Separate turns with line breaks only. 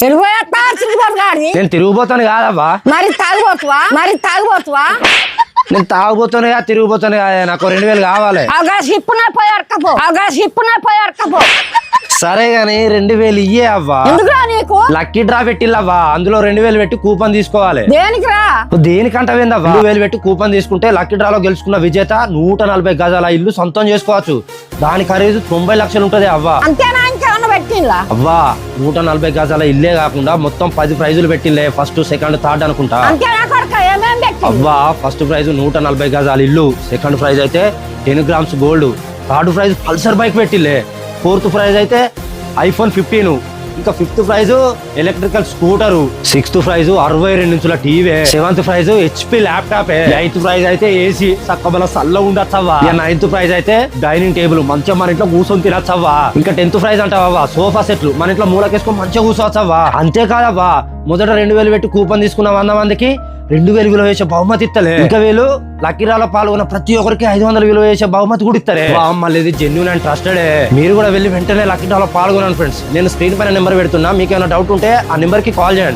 నేను తిరిగిపోతాను కాదవ్వా
మరి తాగిపోతువా మరి తాగిపోతువా
నేను తాగుపోతాను కాదు తిరిగిపోతాను కాదు నాకు రెండు వేలు కావాలి.
సిప్పున పోయి అవగా సిప్పున పోయి
సరే గాని రెండు వేలు ఇయ్యే అవ్వా.
నీకు?
లక్కీ డ్రా పెట్టిల్లవ్వా. అందులో రెండు వేలు పెట్టి కూపన్ తీసుకోవాలి.
దేనికిరా
దేనికంటవేందవ్వా రెండు వేలు పెట్టి కూపన్ తీసుకుంటే లక్కీ డ్రాలో గెలుచుకున్న విజేత నూట నలభై గజాల ఇల్లు సొంతం చేసుకోవచ్చు. దాని ఖరీదు తొంభై లక్షలు ఉంటది అవ్వా.
అంతేనా
అవ్వా నూట నలభై గజాల ఇల్లే కాకుండా మొత్తం పది ప్రైజులు పెట్టిండే ఫస్ట్ సెకండ్ థర్డ్ అనుకుంటా.
అంతేనా కొడక ఏమేం పెట్టి
అవ్వా ఫస్ట్ ప్రైజ్ నూట నలభై గజాల ఇల్లు సెకండ్ ప్రైజ్ అయితే ten grams gold third prize Pulsar bike పెట్టిల్లే fourth prize అయితే ఐఫోన్ ఫిఫ్టీన్ ఇంకా fifth prize electrical scooter. Sixth prize అరవై రెండు ఇంచుల TV. Seventh prize HP laptop. Eighth prize అయితే ఏసీ. చక్కబల సల్ల ఉండొచ్చవ్వా. ఇక నైన్త్ ప్రైజ్ అయితే డైనింగ్ టేబుల్. మంచిగా మన ఇంట్లో కూర్చొని తినచ్చవ్వా. ఇంకా టెన్త్ ప్రైజ్ అంటావా సోఫా సెట్లు. మన ఇంట్లో మూలకేసుకొని మంచిగా కూర్చోవచ్చవ్వా. అంతేకాదవ్వా. మొదట రెండు వేలు పెట్టి కూపన్ తీసుకున్న వంద మందికి. రెండు వేలు విలువ చేసే బహుమతి ఇస్తలే. ఇంకా వీళ్ళు లక్కీరాలో పాల్గొన్న ప్రతి ఒక్కరికి ఐదు వందలు విలువ చేసే బహుమతి కూడా ఇస్తారే మళ్ళీ ఇది జెన్యున్ అండ్ ట్రస్టెడ్ మీరు కూడా వెళ్ళి వెంటనే లక్కీ డ్రాలో పాల్గొనండి ఫ్రెండ్స్ నేను స్క్రీన్ పైన నెంబర్ పెడుతున్నా. మీకు ఏమైనా డౌట్ ఉంటే ఆ నెంబర్కి కాల్ చేయండి.